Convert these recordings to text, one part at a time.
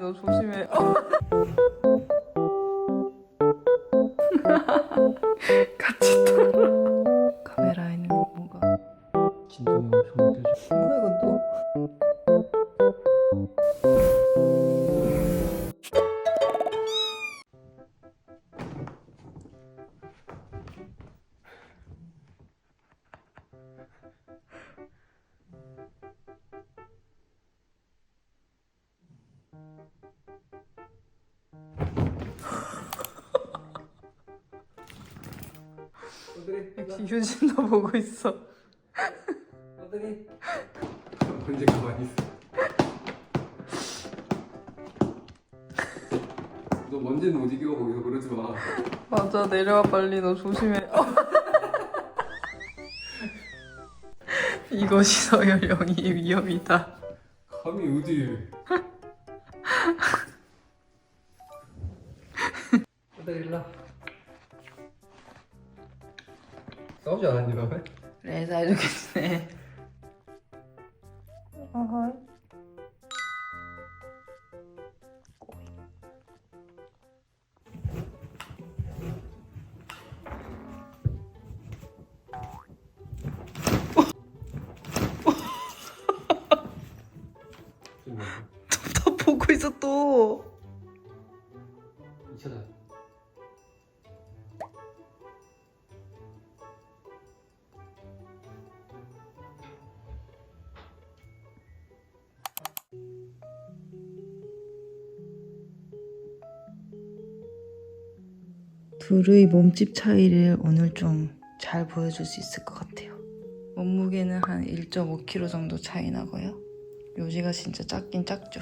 너 조심해. 역시 유진도 보고 있어. 어들이 언제 가만히 있어. 너 먼지는 못 이겨 거기서 그러지 마. 맞아 내려와 빨리 너 조심해. 어. 이것이 서열령이 위험이다. 감히 어디? 어들 일로. 와. 싸우지 않았니 밤에? 그래 사해주겠네. 어허. 다 보고 있어 또. 이차다. 둘의 몸집 차이를 오늘 좀 잘 보여줄 수 있을 것 같아요. 몸무게는 한 1.5kg 정도 차이 나고요. 요지가 진짜 작긴 작죠.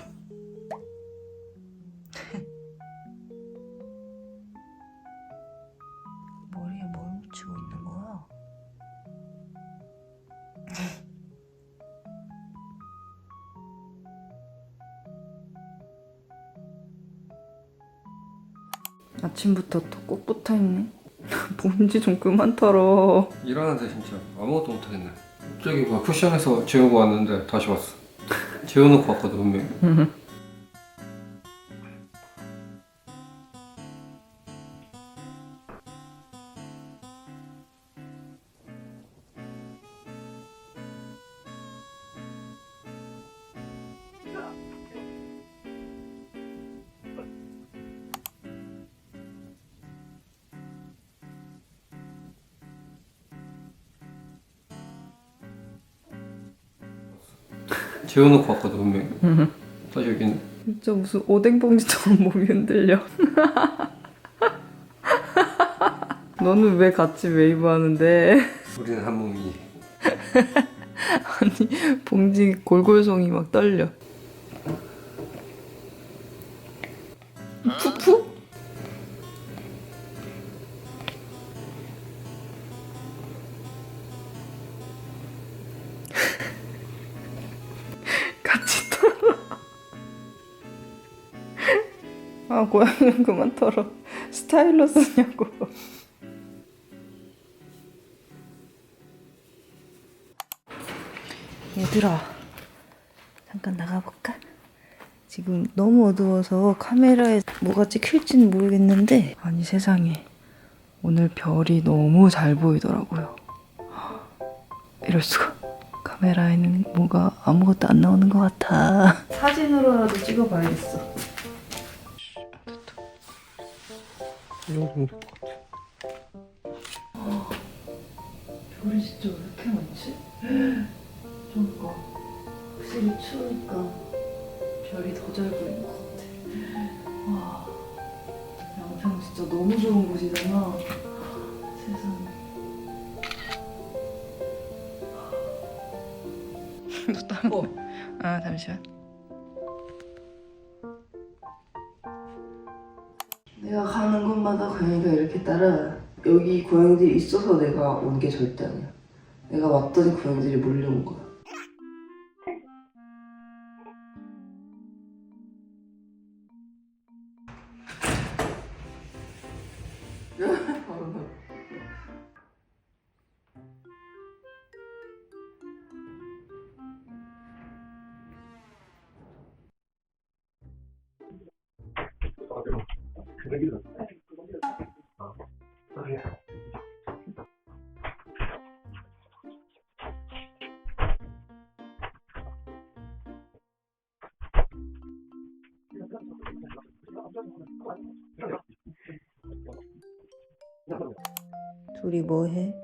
아침부터 또꼭 붙어 있네. 뭔지 좀 그만 털어. 일하는데 진짜 아무것도 못하겠네. 갑자기 막 쿠션에서 재우고 왔는데 다시 왔어. 재워놓고 왔거든 분명히. 재워놓고 왔거든 분명히. 다시 여기 있네. 진짜 무슨 오뎅 봉지처럼 몸이 흔들려. 너는 왜 같이 웨이브 하는데? 우리는 한 몸이. 아니 봉지 골골송이 막 떨려. 푸푸? 아 고양이는 그만 털어. 스타일러 쓰냐고. 얘들아 잠깐 나가볼까? 지금 너무 어두워서 카메라에 뭐가 찍힐지는 모르겠는데 아니 세상에 오늘 별이 너무 잘 보이더라고요 이럴 수가 카메라에는 뭐가 아무것도 안 나오는 것 같아 사진으로라도 찍어봐야겠어 별이 진짜 왜 이렇게 많지? 그러니까 확실히 추우니까 별이 더 잘 보이는 것 같아. 와, 양평 진짜 너무 좋은 곳이잖아. 세상에. 너 땀. 어. 아 잠시만. 내가 가는 곳마다 고양이가 이렇게 따라 여기 고양이들이 있어서 내가 온 게 절대 아니야. 내가 왔더니 고양이들이 몰려온 거야. 둘이 뭐 해?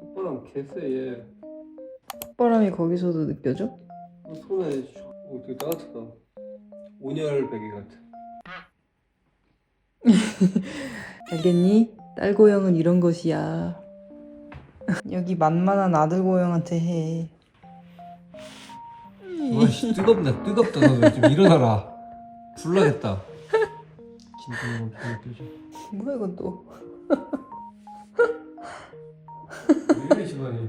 오빠랑 개쎄 얘 바람이 거기서도 느껴져? 손에 어, 되게 따뜻하다 온열 베개 같아 알겠니? 딸 고양은 이런 것이야. 여기 만만한 아들 고양한테 해. 와씨 뜨겁네 뜨겁다 너좀 일어나라 불나겠다 진짜 이런 느껴져 뭐야 이건 또? 왜 이래 집안이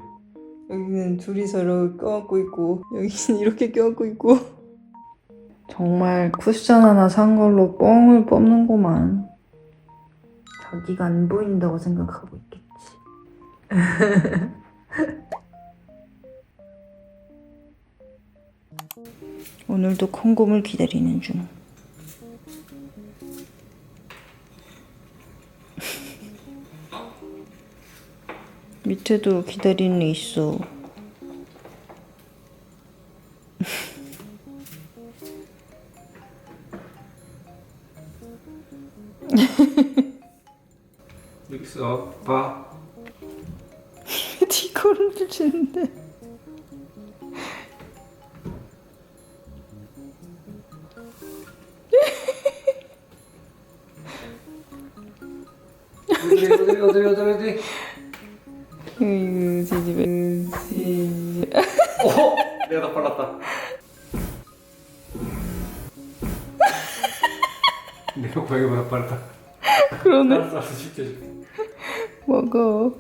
여기는 둘이서 이렇게 껴안고 있고 여기는 이렇게 껴안고 있고 정말 쿠션 하나 산 걸로 뻥을 뽑는구만. 자기가 안 보인다고 생각하고 있겠지. 오늘도 콩고물 기다리는 중. 밑에도 기다리는 애 있어 믹스 봐 디코를 주는데. 어디 어디 어디 어디 어디 으이구 지집애 지 어? 내가 다 빨랐다. 내가 고양이보다 빠르다 그러네. 알았어 알았어 쉽게 먹어.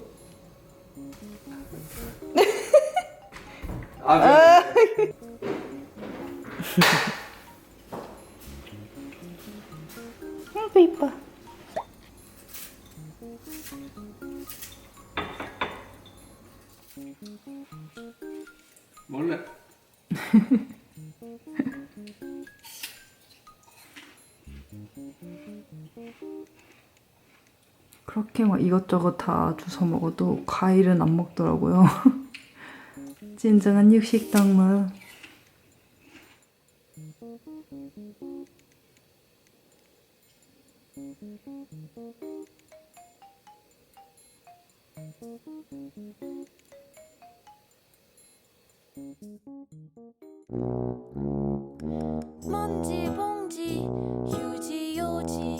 아, 아이고 이뻐. 몰래 그렇게 막 이것저것 다 주워 먹어도 과일은 안 먹더라고요. 진정한 육식동물. 먼지 봉지 휴지 有几